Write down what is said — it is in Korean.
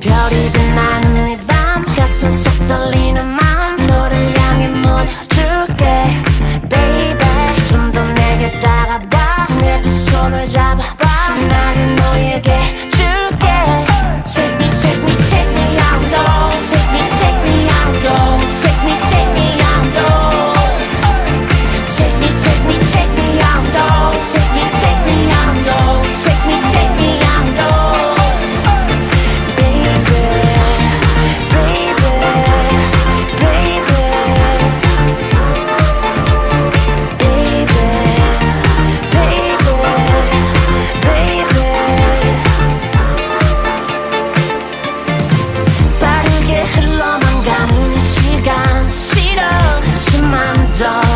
별이 빛나는 이밤 가슴 속 떨리는 맘 너를 향해 묻어줄게 baby. 좀 더 내게 다가봐 내두 손을 잡아 혼자.